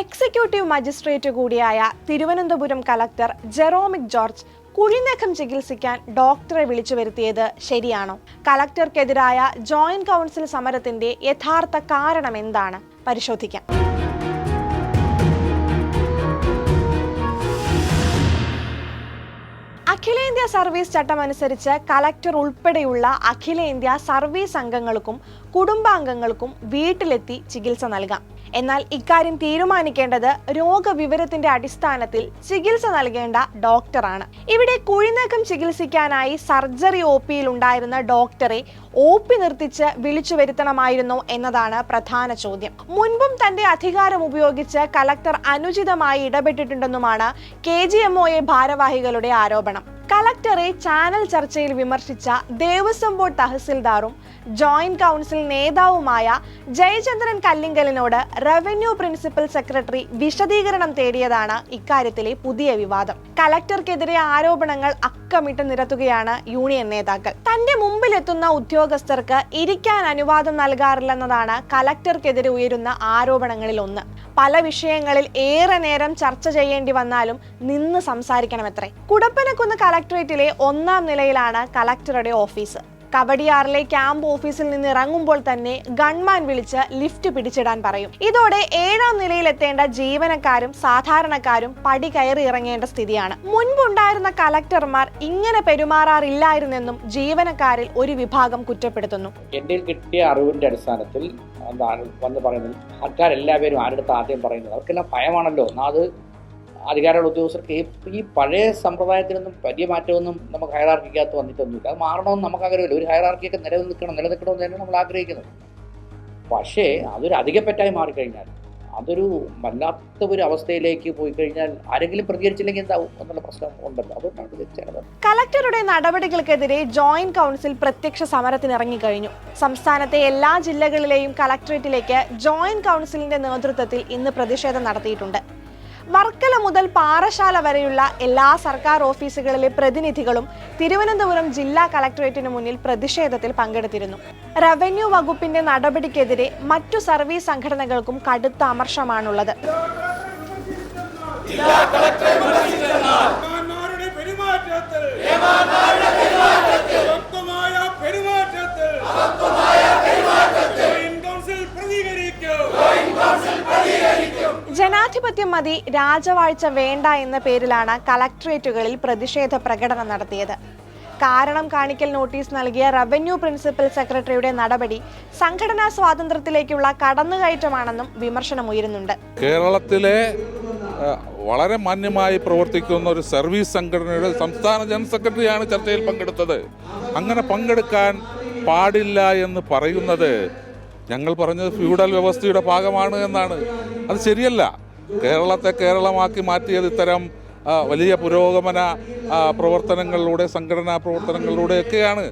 Executive magistrate കൂടിയായ Thiruvananthapuram collector Jeromic George കുഴിനഖം ചികിത്സിക്കാൻ ഡോക്ടറെ വിളിച്ചു വരുത്തിയത് ശരിയാണോ? കലക്ടർക്കെതിരായ ജോയിന്റ് കൗൺസിൽ സമരത്തിന്റെ യഥാർത്ഥ കാരണം എന്താണ്? പരിശോധിക്കാം. അഖിലേന്ത്യാ സർവീസ് ചട്ടം അനുസരിച്ച് കലക്ടർ ഉൾപ്പെടെയുള്ള അഖിലേന്ത്യാ സർവീസ് അംഗങ്ങൾക്കും കുടുംബാംഗങ്ങൾക്കും വീട്ടിലെത്തി ചികിത്സ നൽകാം. എന്നാൽ ഇക്കാര്യം തീരുമാനിക്കേണ്ടത് രോഗവിവരത്തിന്റെ അടിസ്ഥാനത്തിൽ ചികിത്സ നൽകേണ്ട ഡോക്ടറാണ്. ഇവിടെ കുഴിനീക്കം ചികിത്സിക്കാനായി സർജറി ഒ പിയിൽ ഉണ്ടായിരുന്ന ഡോക്ടറെ ഒ പി നിർത്തിച്ച് വിളിച്ചു വരുത്തണമായിരുന്നോ എന്നതാണ് പ്രധാന ചോദ്യം. മുൻപും തന്റെ അധികാരം ഉപയോഗിച്ച് കലക്ടർ അനുചിതമായി ഇടപെട്ടിട്ടുണ്ടെന്നുമാണ് കെ ജി എം ഭാരവാഹികളുടെ ആരോപണം. കലക്ടറെ ചാനൽ ചർച്ചയിൽ വിമർശിച്ച ദേവസ്വം ബോർഡ് തഹസിൽദാറും ജോയിന്റ് കൗൺസിൽ നേതാവുമായ ജയചന്ദ്രൻ കല്ലിങ്കലിനോട് റവന്യൂ പ്രിൻസിപ്പൽ സെക്രട്ടറി വിശദീകരണം തേടിയതാണ് ഇക്കാര്യത്തിലെ പുതിയ വിവാദം. കലക്ടർക്കെതിരെ ആരോപണങ്ങൾ അക്കമിട്ട് നിരത്തുകയാണ് യൂണിയൻ നേതാക്കൾ. തന്റെ മുമ്പിലെത്തുന്ന ഉദ്യോഗസ്ഥർക്ക് ഇരിക്കാൻ അനുവാദം നൽകാറില്ലെന്നതാണ് കലക്ടർക്കെതിരെ ഉയരുന്ന ആരോപണങ്ങളിൽ ഒന്ന് പല വിഷയങ്ങളിൽ ഏറെ നേരം ചർച്ച ചെയ്യേണ്ടി വന്നാലും നിന്ന് സംസാരിക്കണമത്രേ. കുടപ്പനക്കുന്ന് കലക്ടറേറ്റിലെ ഒന്നാം നിലയിലാണ് കളക്ടറുടെ ഓഫീസ്. കവടിയാറിലെ ക്യാമ്പ് ഓഫീസിൽ നിന്ന് ഇറങ്ങുമ്പോൾ തന്നെ ഗൺമാൻ വിളിച്ച് ലിഫ്റ്റ് പിടിച്ചിടാൻ പറയും. ഇതോടെ ഏഴാം നിലയിലെത്തേണ്ട ജീവനക്കാരും സാധാരണക്കാരും പടി കയറി ഇറങ്ങേണ്ട സ്ഥിതിയാണ്. മുൻപുണ്ടായിരുന്ന കലക്ടർമാർ ഇങ്ങനെ പെരുമാറാറില്ലായിരുന്നെന്നും ജീവനക്കാരിൽ ഒരു വിഭാഗം കുറ്റപ്പെടുത്തുന്നു. എന്റെ കിട്ടിയ അറിവിന്റെ അടിസ്ഥാനത്തിൽ എന്താണ് വന്ന് പറയുന്നത്? ആൾക്കാരെല്ലാവരും ആരുടെ ആദ്യം പറയുന്നത്? അവർക്കെല്ലാം ഭയമാണല്ലോ. അത് അധികാരമുള്ള ഉദ്യോഗസ്ഥർക്ക് ഈ- പഴയ സമ്പ്രദായത്തിനൊന്നും വലിയ മാറ്റമൊന്നും നമുക്ക് ഹയറാർക്കിക്കകത്ത് വന്നിട്ടൊന്നുമില്ല. അത് മാറണമെന്ന് നമുക്ക് ആഗ്രഹമില്ല ഒരു ഹയറാർക്കിയൊക്കെ നിലനിൽക്കണം നിലനിൽക്കണമെന്ന് തന്നെ നമ്മൾ ആഗ്രഹിക്കുന്നത്. പക്ഷേ അതൊരു അധികപ്പറ്റായി മാറിക്കഴിഞ്ഞാൽ അതൊരു വല്ലാത്ത ഒരു അവസ്ഥയിലേക്ക് പോയി കഴിഞ്ഞാൽ ആരെങ്കിലും പ്രതികരിച്ചില്ലെങ്കിൽ എന്താവും എന്നുള്ള പ്രശ്നം ഉണ്ടല്ലോ. അതുകൊണ്ടാണ് ചെയ്യണത് കലക്ടറുടെ നടപടികൾക്കെതിരെ ജോയിന്റ് കൗൺസിൽ പ്രത്യക്ഷ സമരത്തിന് സമരത്തിനിറങ്ങിക്കഴിഞ്ഞു സംസ്ഥാനത്തെ എല്ലാ ജില്ലകളിലെയും കലക്ടറേറ്റിലേക്ക് ജോയിന്റ് കൗൺസിലിന്റെ നേതൃത്വത്തിൽ ഇന്ന് പ്രതിഷേധം നടത്തിയിട്ടുണ്ട്. വർക്കല മുതൽ പാറശാല വരെയുള്ള എല്ലാ സർക്കാർ ഓഫീസുകളിലെ പ്രതിനിധികളും തിരുവനന്തപുരം ജില്ലാ കളക്ടറേറ്റിന് മുന്നിൽ പ്രതിഷേധത്തിൽ പങ്കെടുത്തിരുന്നു. റവന്യൂ വകുപ്പിന്റെ നടപടിക്കെതിരെ മറ്റു സർവീസ് സംഘടനകൾക്കും കടുത്ത അമർഷമാണുള്ളത്. ജനാധിപത്യം മതി രാജവാഴ്ച വേണ്ട എന്ന പേരിലാണ് കലക്ട്രേറ്റുകളിൽ പ്രതിഷേധ പ്രകടനം നടത്തിയത്. കാരണം കാണിക്കൽ നോട്ടീസ് നൽകിയ റവന്യൂ പ്രിൻസിപ്പൽ സെക്രട്ടറിയുടെ നടപടി സംഘടനാ സ്വാതന്ത്ര്യത്തിലേക്കുള്ള കടന്നുകയറ്റമാണെന്നും വിമർശനമുയരുന്നുണ്ട്. കേരളത്തിലെ വളരെ മാന്യമായി പ്രവർത്തിക്കുന്ന ഒരു സർവീസ് സംഘടനയുടെ സംസ്ഥാന ജനറൽ സെക്രട്ടറിയാണ് ചർച്ചയിൽ പങ്കെടുത്തത്. അങ്ങനെ പങ്കെടുക്കാൻ പാടില്ല എന്ന് പറയുന്നത് ഞങ്ങൾ പറഞ്ഞത് ഫ്യൂഡൽ വ്യവസ്ഥയുടെ ഭാഗമാണ് എന്നാണ്. അത് ശരിയല്ല. കേരളത്തെ കേരളമാക്കി മാറ്റിയത് ഇത്തരം വലിയ പുരോഗമന പ്രവർത്തനങ്ങളിലൂടെ സംഘടനാ പ്രവർത്തനങ്ങളിലൂടെയൊക്കെയാണ്